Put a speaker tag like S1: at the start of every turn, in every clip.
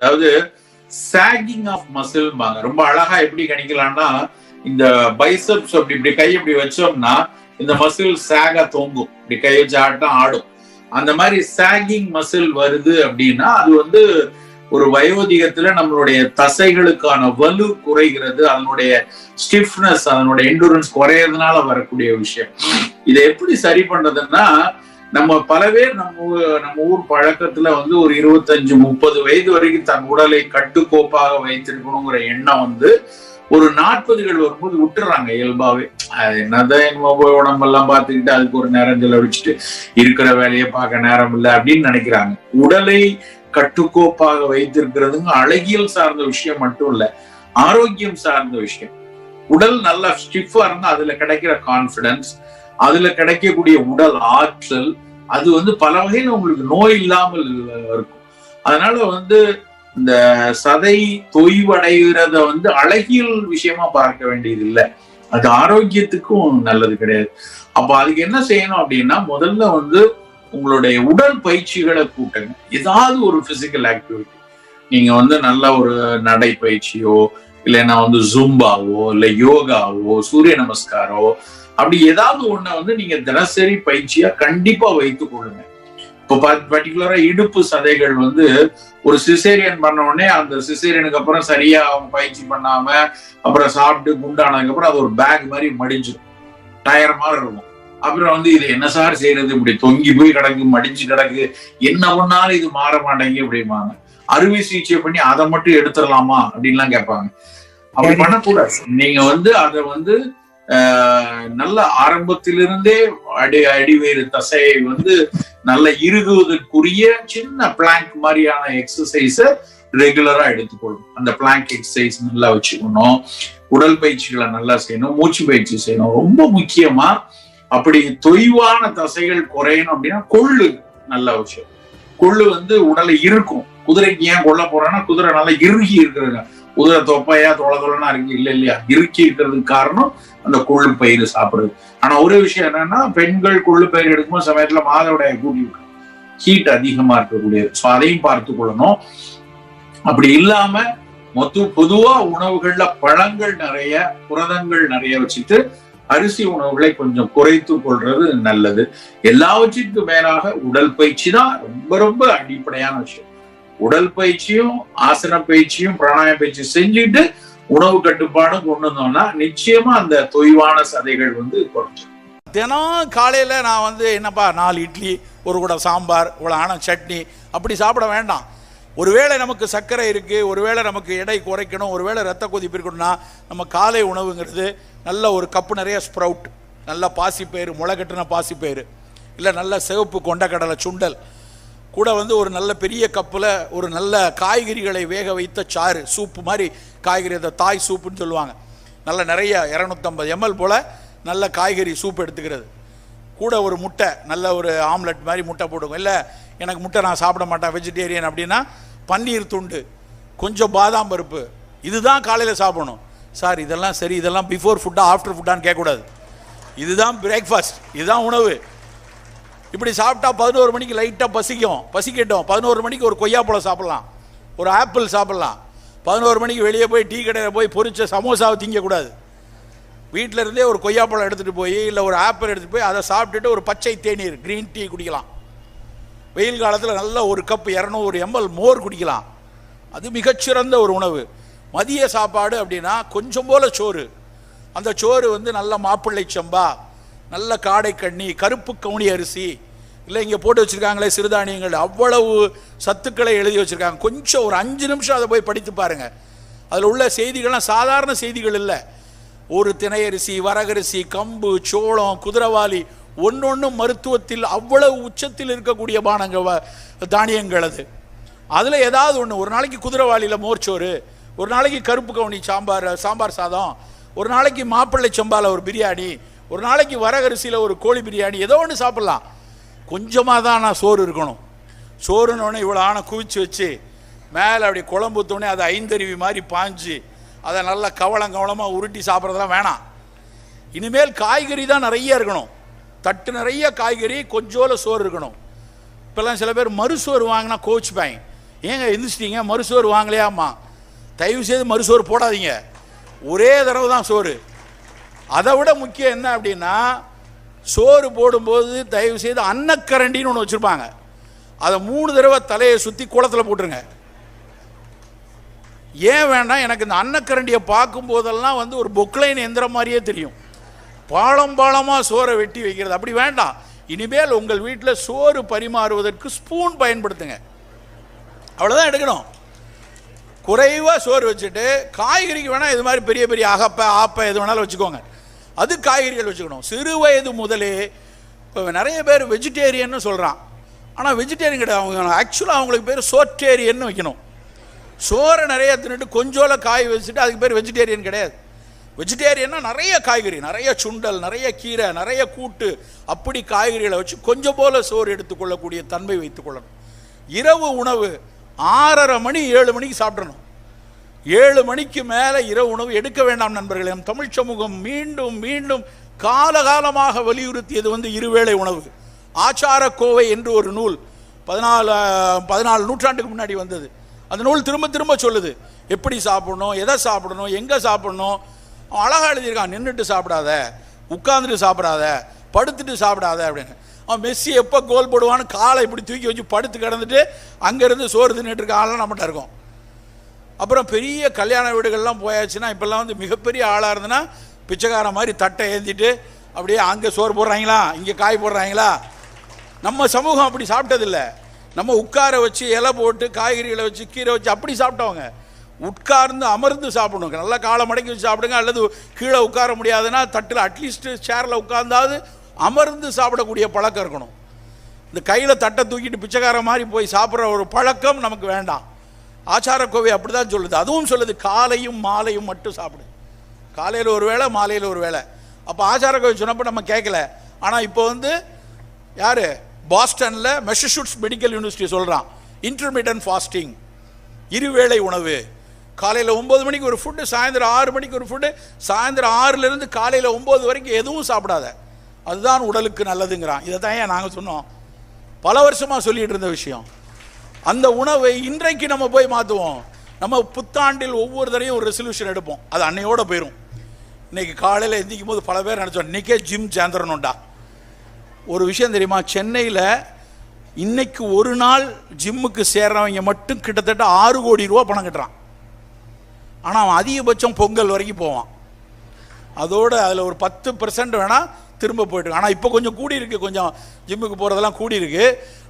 S1: அதாவது sagging of மசில்பாங்க ரொம்ப அழகா எப்படி கணிக்கலாம்னா இந்த பைசப்ஸ் அப்படி இப்படி கை இப்படி வச்சோம்னா இந்த மசில் சாக தொங்கும். இப்படி கை வச்சு ஆட்டம் ஆடும். அந்த மாதிரி சாகிங் மசில் வருது அப்படின்னா அது வந்து ஒரு வயோதிகத்துல நம்மளுடைய தசைகளுக்கான வலு குறைகிறது. அதனுடைய ஸ்டிஃப்னஸ் அதனுடைய எண்டூரன்ஸ் குறையறதுனால வரக்கூடிய விஷயம். இதை எப்படி சரி பண்றதுன்னா நம்ம பல பேர் நம்ம நம்ம ஊர் பழக்கத்துல வந்து ஒரு இருபத்தஞ்சு முப்பது வயது வரைக்கும் தன் உடலை கட்டுக்கோப்பாக வைத்திருக்கணுங்கிற எண்ணம் வந்து ஒரு நாற்பதுகள் வரும்போது விட்டுறாங்க இயல்பாவே. அது என்னதான் என்னமோ போய் உடம்பெல்லாம் பார்த்துக்கிட்டு அதுக்கு ஒரு நேரம் செலவழிச்சுட்டு இருக்கிற வேலையை பார்க்க நேரம் இல்லை அப்படின்னு நினைக்கிறாங்க. உடலை கட்டுக்கோப்பாக வைத்திருக்கிறதுங்க அழகியல் சார்ந்த விஷயம் மட்டும் இல்ல ஆரோக்கியம் சார்ந்த விஷயம். உடல் நல்லா ஸ்டிஃபா இருந்தா அதுல கிடைக்கிற கான்பிடன்ஸ் அதுல கிடைக்கக்கூடிய உடல் ஆற்றல் அது வந்து பல வகையில் உங்களுக்கு நோய் இல்லாமல் இருக்கும். அதனால வந்து இந்த சதை தொய்வடைகிறத வந்து அழகியல் விஷயமா பார்க்க வேண்டியது இல்லை அது ஆரோக்கியத்துக்கும் நல்லது கிடையாது. அப்ப அதுக்கு என்ன செய்யணும் அப்படின்னா முதல்ல வந்து உங்களுடைய உடல் பயிற்சிகளை கூட்டுங்க. ஏதாவது ஒரு பிசிக்கல் ஆக்டிவிட்டி நீங்க வந்து நல்ல ஒரு நடை பயிற்சியோ இல்லைன்னா வந்து ஜும்பாவோ இல்ல யோகாவோ சூரிய நமஸ்காரோ அப்படி ஏதாவது ஒன்றை வந்து நீங்க தினசரி பயிற்சியா கண்டிப்பா வைத்துக் கொள்ளுங்க. இப்போ பர்டிகுலரா இடுப்பு சதைகள் வந்து ஒரு சிசேரியன் பண்ண உடனே அந்த சிசேரியனுக்கு அப்புறம் சரியா அவங்க பயிற்சி பண்ணாம அப்புறம் சாப்பிட்டு குண்டானதுக்கு அப்புறம் அது ஒரு பேக் மாதிரி மடிஞ்சிடும் டயர் மாதிரி இருக்கும். அப்புறம் வந்து இது என்ன சார் செய்யறது இப்படி தொங்கி போய் கிடக்கு மடிஞ்சு கிடக்கு என்ன பண்ணாலும் இது மாற மாட்டேங்க அப்படிம்பாங்க. அறுவை சிகிச்சை பண்ணி அதை மட்டும் எடுத்துடலாமா? அப்படின்லாம் கேட்பாங்க. அப்படி பண்ணக்கூடாது. நீங்க வந்து அதை வந்து ஆஹ், நல்ல ஆரம்பத்திலிருந்தே அடி அடிவேறு தசையை வந்து நல்ல இறுகுவதற்குரிய சின்ன பிளாங்க் மாதிரியான எக்ஸசைஸ ரெகுலரா எடுத்துக்கொள்ளும். அந்த பிளாங்க் எக்ஸசைஸ் நல்லா வச்சுக்கணும். உடல் பயிற்சிகளை நல்லா செய்யணும். மூச்சு பயிற்சி செய்யணும். ரொம்ப முக்கியமா அப்படி தொய்வான தசைகள் குறையணும் அப்படின்னா கொள்ளு நல்ல விஷயம். கொள்ளு வந்து உடலை இருக்கும் குதிரைக்கு ஏன் கொல்ல போறேன்னா குதிரை நல்லா இறுகி இருக்கிறது குதிரை தொப்பையா தொலை தொலைனா இருக்கு இல்ல இல்லையா? இருக்கிறதுக்கு காரணம் அந்த கொள்ளு பயிர் சாப்பிடுறது. ஆனா ஒரு விஷயம் என்னன்னா பெண்கள் கொள்ளு பயிர் எடுக்கும்போது சமயத்துல மாதவிடைய கூட்டி விட்டு ஹீட் அதிகமா இருக்கக்கூடியது. ஸோ அதையும் பார்த்து கொள்ளணும். அப்படி இல்லாம மொத்த பொதுவா உணவுகள்ல பழங்கள் நிறைய புரதங்கள் நிறைய வச்சுட்டு அரிசி உணவுகளை கொஞ்சம் குறைத்து கொள்றது நல்லது. எல்லாவற்றிற்கும் மேலாக உடல் பயிற்சி தான் ரொம்ப ரொம்ப அடிப்படையான விஷயம். உடல் பயிற்சியும் ஆசன பயிற்சியும் பிராணாயம் பயிற்சி செஞ்சுட்டு உணவு கட்டுப்பாடும் கொண்டு வந்தோம்னா நிச்சயமா அந்த தொய்வான சதைகள் வந்து குறைஞ்சிடும்
S2: தினம் காலையில் நான் வந்து என்னப்பா நாலு இட்லி ஒரு கூட சாம்பார் இவ்வளோ ஆன சட்னி அப்படி சாப்பிட வேண்டாம். ஒருவேளை நமக்கு சர்க்கரை இருக்குது ஒருவேளை நமக்கு எடை குறைக்கணும் ஒருவேளை ரத்த கொதிப்பு இருக்கணும்னா நம்ம காலை உணவுங்கிறது நல்ல ஒரு கப்பு நிறைய ஸ்ப்ரவுட் நல்ல பாசிப்பயிறு முளைகட்டின பாசிப்பயிறு இல்லை நல்ல சிவப்பு கொண்டக்கடலை சுண்டல் கூட வந்து ஒரு நல்ல பெரிய கப்பில் ஒரு நல்ல காய்கறிகளை வேக வைத்த சாறு சூப்பு மாதிரி காய்கறி அந்த தாய் சூப்புன்னு சொல்லுவாங்க. நல்ல நிறைய இரநூத்தம்பது எம்எல் போல் நல்ல காய்கறி சூப் எடுத்துக்கிறது. கூட ஒரு முட்டை நல்ல ஒரு ஆம்லெட் மாதிரி முட்டை போடுங்க இல்லை எனக்கு முட்டை நான் சாப்பிட மாட்டேன் வெஜிடேரியன் அப்படின்னா பன்னீர் துண்டு கொஞ்சம் பாதாம் பருப்பு. இதுதான் காலையில் சாப்பிடணும். சார் இதெல்லாம் சரி இதெல்லாம் பிஃபோர் ஃபுட்டா ஆஃப்டர் ஃபுட்டான்னு கேட்கக்கூடாது. இதுதான் பிரேக்ஃபாஸ்ட் இதுதான் உணவு. இப்படி சாப்பிட்டா பதினோரு மணிக்கு லைட்டாக பசிக்கும். பசிக்கட்டும். பதினோரு மணிக்கு ஒரு கொய்யாப்பழம் சாப்பிட்லாம். ஒரு ஆப்பிள் சாப்பிட்லாம். பதினோரு மணிக்கு வெளியே போய் டீ கடையில் போய் பொறிச்ச சமோசாவை திங்கக்கூடாது. வீட்டில் இருந்தே ஒரு கொய்யாப்பழம் எடுத்துகிட்டு போய் இல்லை ஒரு ஆப்பிள் எடுத்துகிட்டு போய் அதை சாப்பிட்டுட்டு ஒரு பச்சை தேநீர் க்ரீன் டீ குடிக்கலாம். வெயில் காலத்தில் நல்ல ஒரு கப் இரநூறு எம்எல் மோர் குடிக்கலாம். அது மிகச்சிறந்த ஒரு உணவு. மதிய சாப்பாடு அப்படின்னா கொஞ்சம் போல் சோறு. அந்த சோறு வந்து நல்ல மாப்பிள்ளை சம்பா. நல்ல காடை கண்ணி கருப்பு கவுனி அரிசி. இல்லை இங்கே போட்டு வச்சுருக்காங்களே சிறுதானியங்கள். அவ்வளவு சத்துக்களை எழுதி வச்சுருக்காங்க. கொஞ்சம் ஒரு அஞ்சு நிமிஷம் அதை போய் படித்து பாருங்கள் அதில் உள்ள செய்திகள்லாம் சாதாரண செய்திகள் இல்லை. ஒரு திணையரிசி வரகரிசி கம்பு சோளம் குதிரவாளி ஒன்றொன்றும் மருத்துவத்தில் அவ்வளவு உச்சத்தில் இருக்கக்கூடிய பானங்க வ- தானியங்கள் அது. அதில் ஏதாவது ஒன்று ஒரு நாளைக்கு குதிரவாளியில் மோர்ச்சோறு ஒரு நாளைக்கு கருப்பு கவுனி சாம்பார் சாம்பார் சாதம் ஒரு நாளைக்கு மாப்பிள்ளை செம்பால ஒரு பிரியாணி ஒரு நாளைக்கு வரகரிசியில் ஒரு கோழி பிரியாணி ஏதோ ஒன்று சாப்பிட்லாம். கொஞ்சமாக தான் நான் சோறு இருக்கணும். சோறுனோடனே இவ்வளோ ஆணை குவிச்சு வச்சு மேலே அப்படி குழம்பு அதை அது ஐந்தருவி மாதிரி பாஞ்சு அதை நல்லா கவலம் கவலமாக உருட்டி சாப்பிட்றதெல்லாம் வேணாம். இனிமேல் காய்கறி தான் நிறைய இருக்கணும். தட்டு நிறைய காய்கறி கொஞ்சோல சோறு இருக்கணும். இப்போல்லாம் சில பேர் மறுசோறு வாங்கினா கோச்சுப்பாங்க ஏங்க எந்திரிச்சிட்டீங்க? மறுசோறு வாங்கலையாம்மா. தயவு செய்து மறுசோறு போடாதீங்க. ஒரே தடவை தான் சோறு. அதை விட முக்கியம் என்ன அப்படின்னா சோறு போடும்போது தயவு செய்து அன்னக்கரண்டின்னு ஒன்று வச்சுருப்பாங்க. அதை மூணு தடவை தலையை சுற்றி குளத்தில் போட்டுருங்க. ஏன் வேண்டாம் எனக்கு இந்த அன்னக்கரண்டியை பார்க்கும்போதெல்லாம் வந்து ஒரு பொக்லைன் எந்திரம் மாதிரியே தெரியும். பாலம் பாலமாக சோறை வெட்டி வைக்கிறது. அப்படி வேண்டாம். இனிமேல் உங்கள் வீட்டில் சோறு பரிமாறுவதற்கு ஸ்பூன் பயன்படுத்துங்க. அவ்வளோதான் எடுக்கணும். குறைவாக சோறு வச்சுட்டு காய்கறிக்கு வேணால் இது மாதிரி பெரிய பெரிய அகப்பை ஆப்பை எது வேணாலும் வச்சுக்கோங்க. அது காய்கறிகள் வச்சுக்கணும். சிறு வயது முதலே இப்போ நிறைய பேர் வெஜிடேரியன்னு சொல்கிறான் ஆனால் வெஜிடேரியன் கிடையாது. அவங்க ஆக்சுவலாக அவங்களுக்கு பேர் சோற்றேரியன்னு வைக்கணும். சோறை நிறைய தின்னுட்டு கொஞ்சோல காய் வச்சுட்டு அதுக்கு பேர் வெஜிடேரியன் கிடையாது. வெஜிடேரியன்னா நிறைய காய்கறி நிறைய சுண்டல் நிறைய கீரை நிறைய கூட்டு அப்படி காய்கறிகளை வச்சு கொஞ்சம் போல சோறு எடுத்துக்கொள்ளக்கூடிய தன்மை வைத்துக்கொள்ளணும் இரவு உணவு ஆறரை மணி ஏழு மணிக்கு சாப்பிடணும். ஏழு மணிக்கு மேலே இரவு உணவு எடுக்க வேண்டாம் நண்பர்களே. நம் தமிழ் சமூகம் மீண்டும் மீண்டும் காலகாலமாக வலியுறுத்தியது வந்து இருவேளை உணவு. ஆச்சார கோவை என்று ஒரு நூல் பதினாலு பதினாலு நூற்றாண்டுக்கு முன்னாடி வந்தது. அந்த நூல் திரும்ப திரும்ப சொல்லுது. எப்படி சாப்பிடணும் எதை சாப்பிடணும் எங்கே சாப்பிடணும்? அவன் அழகாக எழுதியிருக்கான் நின்றுட்டு சாப்பிடாத உட்காந்துட்டு சாப்பிடாத படுத்துட்டு சாப்பிடாத அப்படின்னு. அவன் மெஸ்ஸி எப்போ கோல் போடுவான்னு காலை இப்படி தூக்கி வச்சு படுத்து கிடந்துட்டு அங்கேருந்து சோறு தின்னுட்டு இருக்க ஆளெலாம் நம்மகிட்ட இருக்கும். அப்புறம் பெரிய கல்யாண வீடுகள்லாம் போயாச்சுன்னா இப்போல்லாம் வந்து மிகப்பெரிய ஆளாக இருந்ததுன்னா பிச்சைக்கார மாதிரி தட்டை ஏந்திட்டு அப்படியே அங்கே சோறு போடுறாங்களா இங்கே காய் போடுறாங்களா? நம்ம சமூகம் அப்படி சாப்பிட்டதில்ல. நம்ம உட்கார வச்சு இலை போட்டு காய்கறிகளை வச்சு கீரை வச்சு அப்படி சாப்பிட்டவங்க. உட்கார்ந்து அமர்ந்து சாப்பிடணும். நல்லா காலை மடக்கி வச்சு சாப்பிடுங்க. அல்லது கீழே உட்கார முடியாதுன்னா தட்டில் அட்லீஸ்ட் சேரில் உட்கார்ந்தாவது அமர்ந்து சாப்பிடக்கூடிய பழக்கம் இருக்கணும். இந்த கையில் தட்டை தூக்கிட்டு பிச்சைக்கார மாதிரி போய் சாப்பிட்ற ஒரு பழக்கம் நமக்கு வேண்டாம். ஆச்சார கோவை அப்படி தான் சொல்லுது. அதுவும் சொல்லுது காலையும் மாலையும் மட்டும் சாப்பிடு. காலையில் ஒரு வேளை மாலையில் ஒரு வேளை. அப்போ ஆச்சார கோவை சொன்னப்போ நம்ம கேட்கல ஆனால் இப்போ வந்து யார்? பாஸ்டனில் மெஷஷூட்ஸ் மெடிக்கல் யூனிவர்சிட்டி சொல்கிறான் இன்டர்மீடியன்ட் ஃபாஸ்டிங் இருவேளை உணவு. காலையில் ஒம்பது மணிக்கு ஒரு ஃபுட்டு சாயந்தரம் ஆறு மணிக்கு ஒரு ஃபுட்டு சாயந்தரம் ஆறுலேருந்து காலையில் ஒம்பது வரைக்கும் எதுவும் சாப்பிடாத. அதுதான் உடலுக்கு நல்லதுங்கிறான். இதை தான் ஏன் நாங்கள் சொன்னோம்? பல வருஷமாக சொல்லிகிட்டு இருந்த விஷயம். அந்த உணவை இன்றைக்கு நம்ம போய் மாற்றுவோம் நம்ம புத்தாண்டில் ஒவ்வொரு தடையும் ஒரு ரெசல்யூஷன் எடுப்போம். அது அன்னையோட போயிடும் இன்னைக்கு காலையில் எந்திக்கும் போது பல பேர் நினச்சோம் இன்றைக்கே ஜிம் சேர்ந்துடணும்டா. ஒரு விஷயம் தெரியுமா? சென்னையில் இன்னைக்கு ஒரு நாள் ஜிம்முக்கு சேர்றவங்க மட்டும் கிட்டத்தட்ட ஆறு கோடி ரூபா பணம் கட்டுறான். ஆனால் அவன் அதிகபட்சம் பொங்கல் வரைக்கும் போவான். அதோட அதில் ஒரு பத்து பர்சன்ட் வேணால் திரும்ப போயிட்டு ஆனால் இப்போ கொஞ்சம் கூடி இருக்கு கொஞ்சம் ஜிம்முக்கு போகிறதெல்லாம் கூடி இருக்கு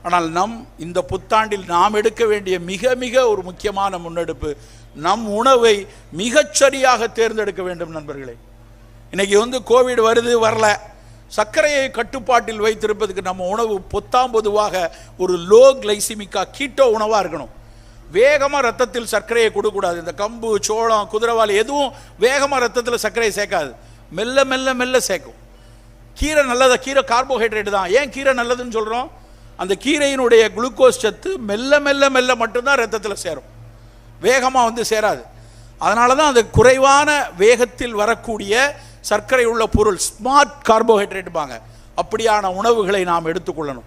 S2: ஆனால் நம் இந்த புத்தாண்டில் நாம் எடுக்க வேண்டிய மிக மிக ஒரு முக்கியமான முன்னெடுப்பு நம் உணவை மிகச்சரியாக தேர்ந்தெடுக்க வேண்டும் நண்பர்களே. இன்னைக்கு வந்து கோவிட் வருது வரல. சர்க்கரையை கட்டுப்பாட்டில் வைத்திருப்பதுக்கு நம்ம உணவு பொத்தாம் பொதுவாக ஒரு லோ கிளைசிமிக்கா கீட்டோ உணவாக இருக்கணும். வேகமாக ரத்தத்தில் சர்க்கரையை கொடுக்கக்கூடாது. இந்த கம்பு சோளம் குதிரைவாலி எதுவும் வேகமாக ரத்தத்தில் சர்க்கரையை சேர்க்காது. மெல்ல மெல்ல மெல்ல சேர்க்கும். கீரை நல்லதா? கீரை கார்போஹைட்ரேட் தான். ஏன் கீரை நல்லதுன்னு சொல்கிறோம் அந்த கீரையினுடைய குளுக்கோஸ் சத்து மெல்ல மெல்ல மெல்ல மட்டும்தான் ரத்தத்தில் சேரும். வேகமாக வந்து சேராது. அதனால தான் அந்த குறைவான வேகத்தில் வரக்கூடிய சர்க்கரை உள்ள பொருள் ஸ்மார்ட் கார்போஹைட்ரேட்டுப்பாங்க அப்படியான உணவுகளை நாம் எடுத்துக்கொள்ளணும்.